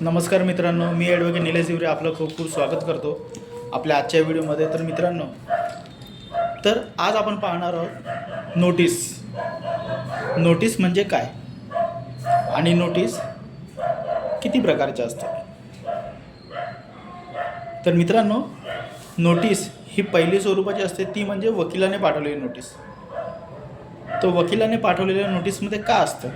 नमस्कार मित्रांनो मी ॲडव्होकेट निलेश हिवरे आपलं खूप खूप स्वागत करतो आपल्या आजच्या व्हिडिओमध्ये. तर मित्रांनो तर आज आपण पाहणार आहोत नोटीस. नोटीस म्हणजे काय? आणि नोटीस किती प्रकारच्या असतात? तर मित्रांनो नोटीस ही पहिली स्वरूपाची असते ती म्हणजे वकिलाने पाठवलेली नोटीस. तो वकिलाने पाठवलेल्या नोटीसमध्ये का असतं?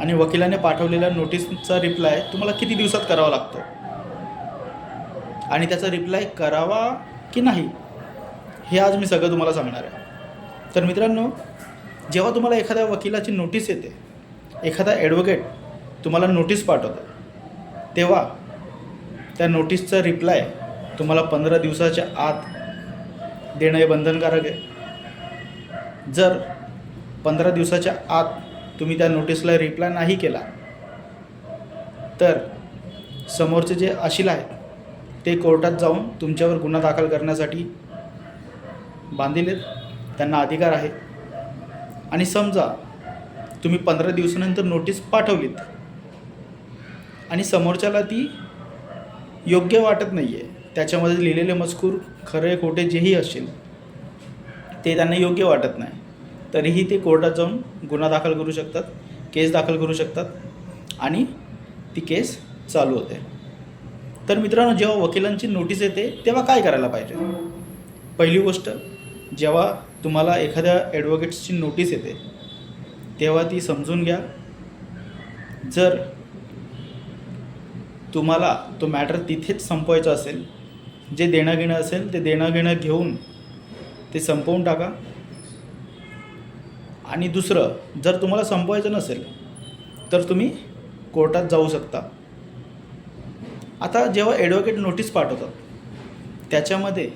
आणि वकिलाने पाठवलेल्या नोटीसचा रिप्लाय तुम्हाला किती दिवसात करावा लागतो? आणि त्याचा रिप्लाय करावा की नाही हे आज मी सगळं तुम्हाला सांगणार आहे. तर मित्रांनो जेव्हा तुम्हाला एखाद्या वकिलाची नोटीस येते एखादा ॲडव्होकेट तुम्हाला नोटीस पाठवतो तेव्हा त्या नोटीसचा रिप्लाय तुम्हाला पंधरा दिवसाच्या आत देणं हे बंधनकारक आहे. जर पंधरा दिवसाच्या आत तुम्ही त्या नोटीसला रिप्लाय नाही केला तर समोरचे जे अशील आहे ते कोर्टात जाऊन तुमच्यावर गुन्हा दाखल करण्यासाठी बांधिलेत त्यांना अधिकार आहे. आणि समजा तुम्ही पंधरा दिवसानंतर नोटीस पाठवलीत आणि समोरच्याला ती योग्य वाटत नाही आहे त्याच्यामध्ये लिहिलेले मजकूर खरे खोटे जेही असेल ते त्यांना योग्य वाटत नाही. तरीही ते कोर्टात जाऊन गुन्हा दाखल करू शकतात केस दाखल करू शकतात आणि ती केस चालू होते. तर मित्रांनो जेव्हा वकिलांची नोटीस येते तेव्हा काय करायला पाहिजे? पहिली गोष्ट जेव्हा तुम्हाला एखाद्या ॲडव्होकेट्सची नोटीस येते तेव्हा ती समजून घ्या. जर तुम्हाला तो मॅटर तिथेच संपवायचा असेल जे देणं घेणं असेल ते देणं घेणं घेऊन ते संपवून टाका. आणि दुसरं जर तुम्हाला संपवायचं नसेल तर तुम्ही कोर्टात जाऊ शकता. आता जेव्हा ॲडव्होकेट नोटीस पाठवतात त्याच्यामध्ये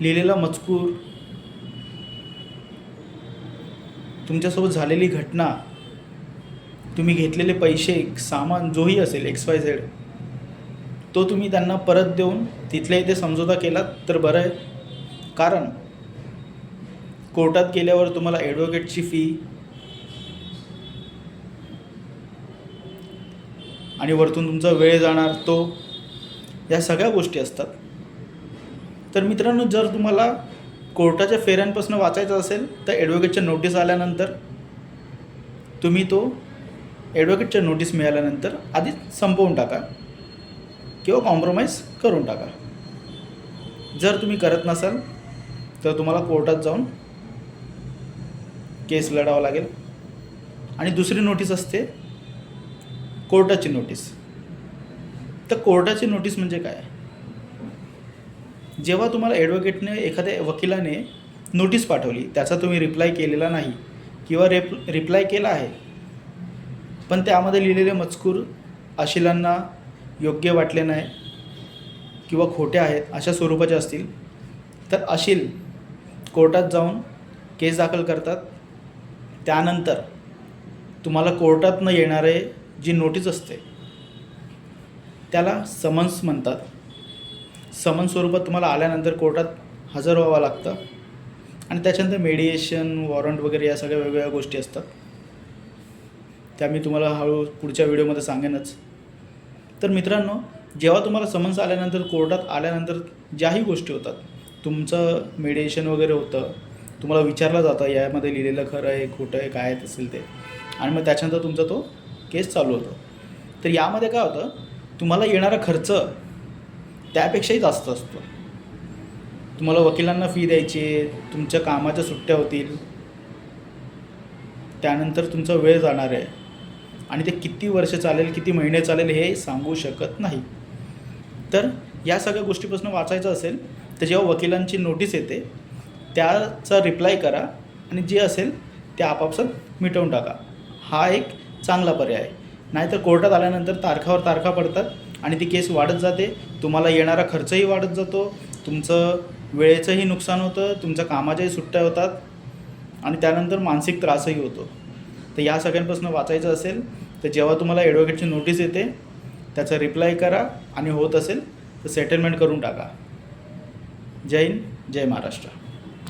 लिहिलेला मजकूर तुमच्यासोबत झालेली घटना तुम्ही घेतलेले पैसे सामान जोही असेल एक्स वाय झेड तो तुम्ही त्यांना परत देऊन तिथल्या इथे समझोता केलात तर बरं आहे. कारण कोर्टात गेल्यावर तुम्हाला ॲडव्होकेटची फी आणि वरतून तुमचा वेळ जाणार तो या सगळ्या गोष्टी असतात. तर मित्रांनो जर तुम्हाला कोर्टाच्या फेऱ्यांपासून वाचायचं असेल तर ॲडव्होकेटच्या नोटीस आल्यानंतर तुम्ही तो ॲडव्होकेटच्या नोटीस मिळाल्यानंतर आधीच संपवून टाका किंवा कॉम्प्रोमाइज करून टाका. जर तुम्ही करत नसाल तर तुम्हाला कोर्टात जाऊन केस लढावा लागेल. आणि दुसरी नोटीस असते कोर्टाची नोटीस तर कोर्टाची नोटीस म्हणजे काय? जेव्हा तुम्हाला ॲडव्होकेटने एखाद्या वकिलाने नोटीस पाठवली त्याचा तुम्ही रिप्लाय केलेला नाही किंवा रेप रिप्लाय केला आहे पण त्यामध्ये लिहिलेले मजकूर अशिलांना योग्य वाटले नाही किंवा खोटे आहेत अशा स्वरूपाचे असतील तर अशील कोर्टात जाऊन केस दाखल करतात. त्यानंतर तुम्हाला कोर्टातनं येणारे जी नोटीस असते त्याला समन्स म्हणतात. समन्स स्वरूपात तुम्हाला आल्यानंतर कोर्टात हजर व्हावं लागतं. आणि त्याच्यानंतर मेडिएशन वॉरंट वगैरे या सगळ्या वेगवेगळ्या गोष्टी असतात. त्या मी तुम्हाला हळू पुढच्या व्हिडिओमध्ये सांगेनच. तर मित्रांनो जेव्हा तुम्हाला समन्स आल्यानंतर कोर्टात आल्यानंतर ज्याही गोष्टी होतात तुमचं मेडिएशन वगैरे होतं तुम्हाला विचारलं जातं यामध्ये लिहिलेलं खरं आहे खोटं आहे काय असेल ते. आणि मग त्याच्यानंतर तुमचा तो केस चालू होतो. तर यामध्ये काय होतं तुम्हाला येणारा खर्च त्यापेक्षाही जास्त असतो. तुम्हाला वकिलांना फी द्यायची आहे तुमच्या कामाच्या सुट्ट्या होतील. त्यानंतर तुमचा वेळ जाणार आहे. आणि ते किती वर्ष चालेल किती महिने चालेल हे सांगू शकत नाही. तर या सगळ्या गोष्टीपासून वाचायचं असेल तर जेव्हा वकिलांची नोटीस येते त्याचा रिप्लाय करा आणि जे असेल ते आपापसात मिटवून टाका. हा एक चांगला पर्याय आहे. नाहीतर कोर्टात आल्यानंतर तारखावर तारखा पडतात आणि ती केस वाढत जाते. तुम्हाला येणारा खर्चही वाढत जातो. तुमचं वेळेचंही नुकसान होतं. तुमच्या कामाच्याही सुट्ट्या होतात. आणि त्यानंतर मानसिक त्रासही होतो. तर या सगळ्यांपासून वाचायचं असेल तर जेव्हा तुम्हाला ॲडव्होकेटची नोटीस येते त्याचा रिप्लाय करा आणि होत असेल तर सेटलमेंट करून टाका. जय हिंद जय महाराष्ट्र.